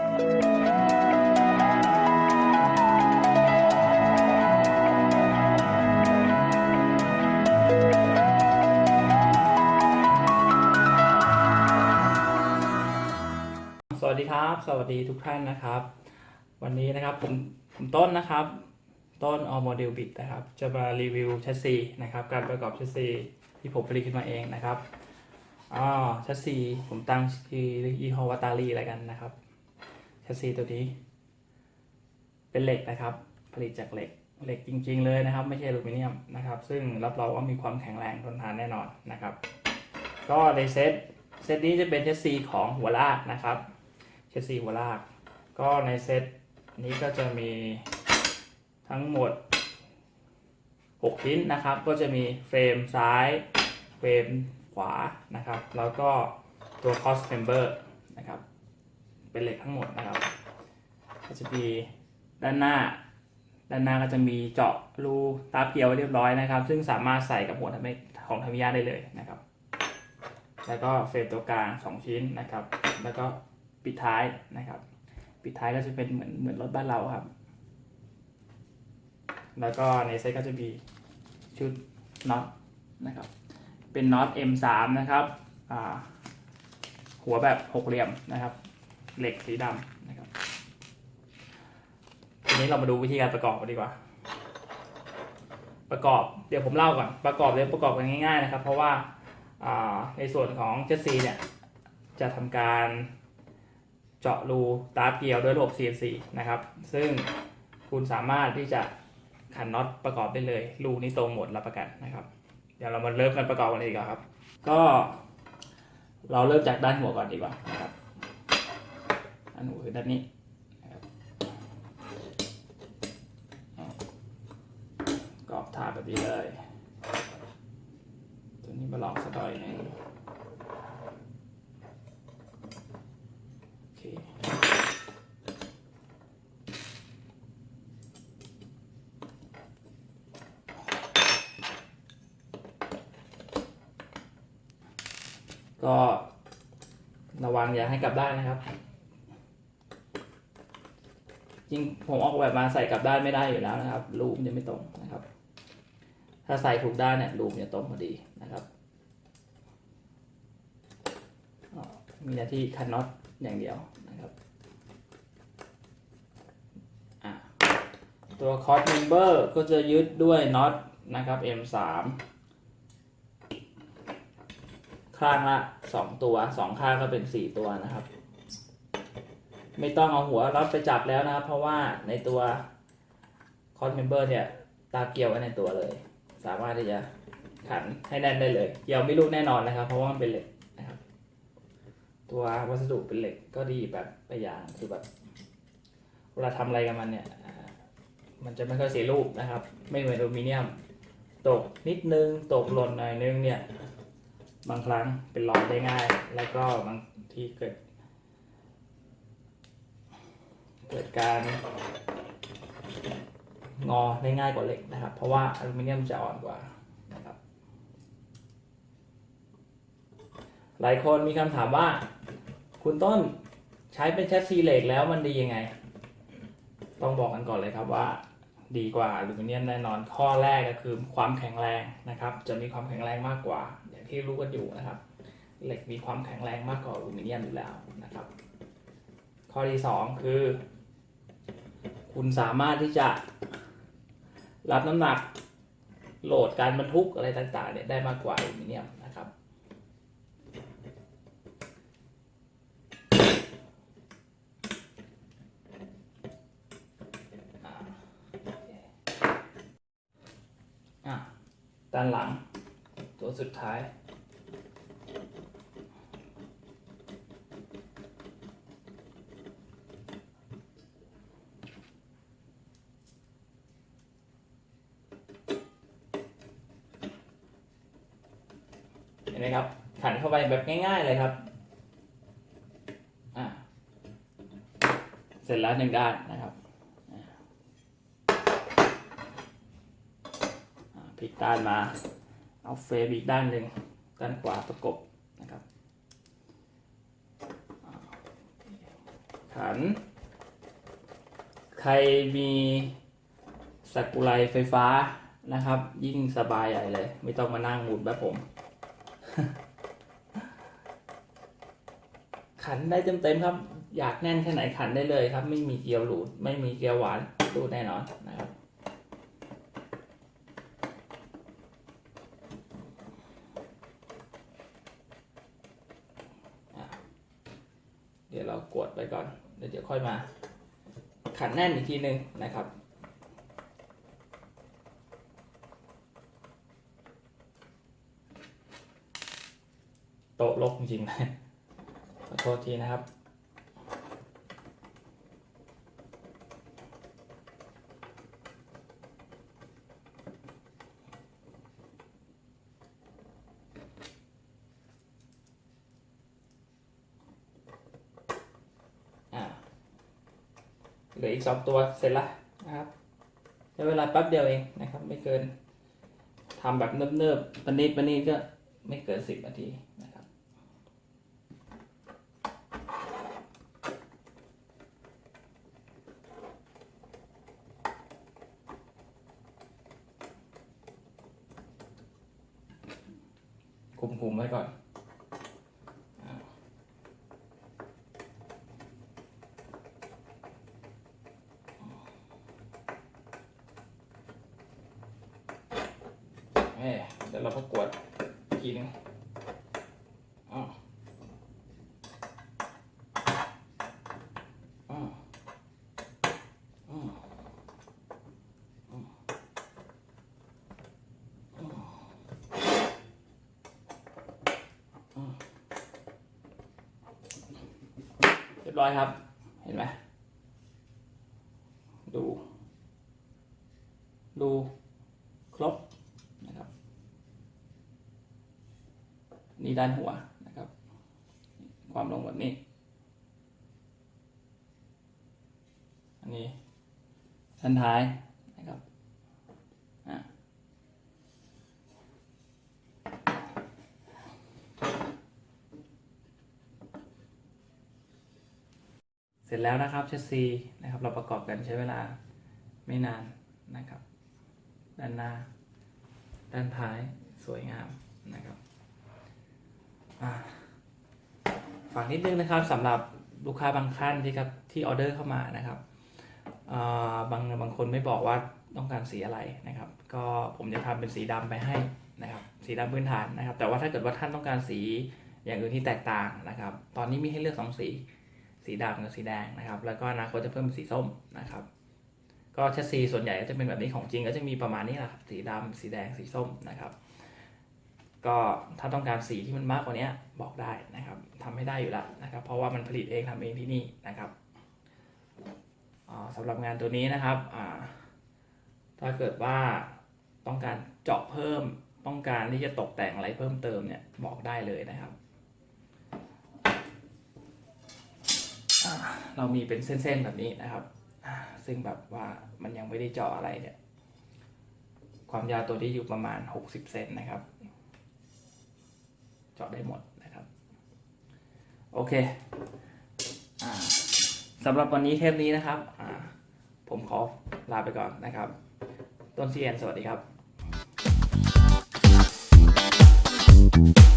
สวัสดีครับ สวัสดีทุกท่านนะครับ วันนี้นะครับผมผมต้นนะครับ ต้นออโมเดลบิดนะครับ จะมารีวิวแชสซีนะครับ การประกอบแชสซีที่ผมผลิตขึ้นมาเองนะครับอ่าแชสซีผมตั้งชื่อยี่ห้อวาตาลีอะไรกันนะครับ ชสซีตัวนี้ เป็นเหล็กนะครับ ผลิตจากเหล็กเหล็กจริง ๆ เลยนะครับ ไม่ใช่อลูมิเนียมนะครับ ซึ่งรับรองว่ามีความแข็งแรงทนทานแน่นอนนะครับ ก็ในเซตเซตนี้จะเป็นแชสซีของหัวลากนะครับเชสซีหัวลาก ก็ในเซตนี้ก็จะมีทั้งหมด 6 ชิ้นนะครับ ก็จะมีเฟรมซ้าย เฟรมขวานะครับ แล้วก็ตัว cross member นะครับ เป็นเหล็กทั้งหมดนะครับ ก็จะมีด้านหน้า ด้านหน้าก็จะมีเจาะรูตาเพียวเรียบร้อยนะครับ ซึ่งสามารถใส่กับหัวทำให้ของทามิยาได้เลยนะครับ แล้วก็เฟรมตัวกลาง2ชิ้นนะครับ แล้วก็ปิดท้ายนะครับ ปิดท้ายก็จะเป็นเหมือนเหมือนรถบ้านเราครับ แล้วก็ในเซ็ตก็จะมีชุดน็อตนะครับ เป็นน็อต M3 นะครับหัวแบบหกเหลี่ยมนะครับ เหล็กสีดำนะครับทีนี้เรามาดูวิธีการประกอบกันดีกว่า ประกอบเดี๋ยวผมเล่าก่อนประกอบเดี๋ยประกอบกันง่ายๆนะครับ เพราะว่าในส่วนของเจสซีเนี่ยจะทำการเจาะรูตาเกียวด้วยระบบ CNC นะครับ ซึ่งคุณสามารถที่จะขันน็อตประกอบได้เลย รูนี้ตรงหมดรับประกันนะครับ เดี๋ยวเรามาเริ่มกันประกอบกันเลยดีกว่าครับ ก็เราเริ่มจากด้านหัวก่อนดีกว่า นะครับด้นหัวคือด้านนี้นะครับกรอบทาแบบนี้เลย ตัวนี้มาลองสักหน่อยหนึงโอเคก็ระวังอย่าให้กลับได้นะครับ จริงผมออกแบบมาใส่กลับด้านไม่ได้อยู่แล้วนะครับ รูมนจะไม่ตรงนะครับ ถ้าใส่ถูกด้านเนี่ยรูมจะตรงพอดีนะครับมีหน้าที่คันน็อตอย่างเดียวนะครับตัวคอร์ดเมมเบอร์ก็จะยึดด้วยน็อตนะครับ M3 ข้างละ 2 ตัว 2 ข้างก็เป็น 4 ตัวนะครับ ไม่ต้องเอาหัวน็อตไปจับแล้วนะ เพราะว่าในตัวคอร์ดเมมเบอร์เนี่ยตาเกี่ยวไว้ในตัวเลย สามารถที่จะขันให้แน่นได้เลยเกี่ยวไม่รู้แน่นอนนะครับ เพราะว่ามันเป็นเหล็กนะครับ ตัววัสดุเป็นเหล็กก็ดีแบบไปอย่างคือแบบเวลาทำอะไรกับมันเนี่ยมันจะไม่ค่อยเสียรูปนะครับ ไม่เหมือนอลูมิเนียม ตกนิดนึง ตกหล่นหน่อยนึงเนี่ย บางครั้งเป็นรอยได้ง่าย แล้วก็บางทีเกิด เกิดการงอได้ง่ายกว่าเหล็กนะครับ เพราะว่าอลูมิเนียมจะอ่อนกว่านะครับ หลายคนมีคำถามว่า คุณต้นใช้เป็นแชสซีเหล็กแล้วมันดียังไง ต้องบอกกันก่อนเลยครับว่า ดีกว่าอลูมิเนียมแน่นอนข้อแรกก็คือความแข็งแรงนะครับ จะมีความแข็งแรงมากกว่า อย่างที่รู้กันอยู่นะครับ เหล็กมีความแข็งแรงมากกว่าอลูมิเนียมอยู่แล้วนะครับ ข้อที่สองคือ คุณสามารถที่จะรับน้ำหนักโหลดการบรรทุกอะไรต่างๆเนี่ยได้มากกว่าอลูมิเนียมนะครับอ่าอะด้านหลังตัวสุดท้าย นไหมครับ ขันเข้าไปแบบง่าย ๆเลยครับอ่าเสร็จแล้วหนึ่งด้านนะครับอ่าพลิกด้านมา เอาเฟรมอีกด้านหนึ่งด้านขวาประกบนะครับขัน ใครมีสกกุไลไฟฟ้านะครับ ยิ่งสบายใหญ่เลย ไม่ต้องมานั่งหมุนแบบผม ขันได้เต็มๆครับ อยากแน่นแค่ไหนขันได้เลยครับ ไม่มีเกียวหลุดไม่มีเกียวหวานรูดแน่นอนนะครับเดี๋ยวเรากดไปก่อน เดี๋ยวเดี๋ยวค่อยมา ขันแน่นอีกทีหนึ่งนะครับ โต๊ะลกจริงๆนะขอโทษทีนะครับอ่าเหลืออีกสองตัวเสร็จละนะครับใช้เวลาแป๊บเดียวเองนะครับ ไม่เกินทำแบบเนิบๆปนิดปนิดก็ไม่เกินสิบนาทีนะ คุมคุมไว้ก่อนอ่าเอ้ยเดี๋ยวเราประกวดอีกทีนึงอ้าวอ้าวอ้าวอ้าวอ้าว เร้อยครับ เห็นไหมดู ดูครบนะครับ นี่ด้านหัวนะครับ ความลงแบบนี้อันนี้ด้นท้ายนะครับอะเสร็จแล้วนะครับเชสซีนะครับเราประกอบกันใช้เวลาไม่นานนะครับ ด้านหน้า ด้านท้ายสวยงามนะครับอ่าฝากนิดนึงนะครับสำหรับลูกค้าบางท่านที่ครับที่ออเดอร์เข้ามานะครับบางบางคนไม่บอกว่าต้องการสีอะไรนะครับ ก็ผมจะทำเป็นสีดำไปให้นะครับ สีดำพื้นฐานนะครับ แต่ว่าถ้าเกิดว่าท่านต้องการสีอย่างอื่นที่แตกต่างนะครับ ตอนนี้มีให้เลือกสองสี สีดำกับสีแดงนะครับ แล้วก็อนาคตจะเพิ่มเป็นสีส้มนะครับ ก็แชสซีส่วนใหญ่ก็จะเป็นแบบนี้ของจริงก็จะมีประมาณนี้แหละครับสีดำสีแดงสีส้มนะครับ ก็ถ้าต้องการสีที่มันมากกว่านี้บอกได้นะครับทำให้ได้อยู่แล้วนะครับ เพราะว่ามันผลิตเองทำเองที่นี่นะครับอ่าสำหรับงานตัวนี้นะครับถ้าเกิดว่าต้องการเจาะเพิ่มต้องการที่จะตกแต่งอะไรเพิ่มเติมเนี่ยบอกได้เลยนะครับ เรามีเป็นเส้นๆแบบนี้นะครับ ซึ่งแบบว่ามันยังไม่ได้เจาะอะไรเนี่ย ความยาวตัวนี้อยู่ประมาณ 60 เซนนะครับ เจาะได้หมดนะครับ โอเคอสำหรับวันนี้เทปนี้นะครับ ผมขอลาไปก่อนนะครับ ต้นซีเอ็นสวัสดีครับ Thank you.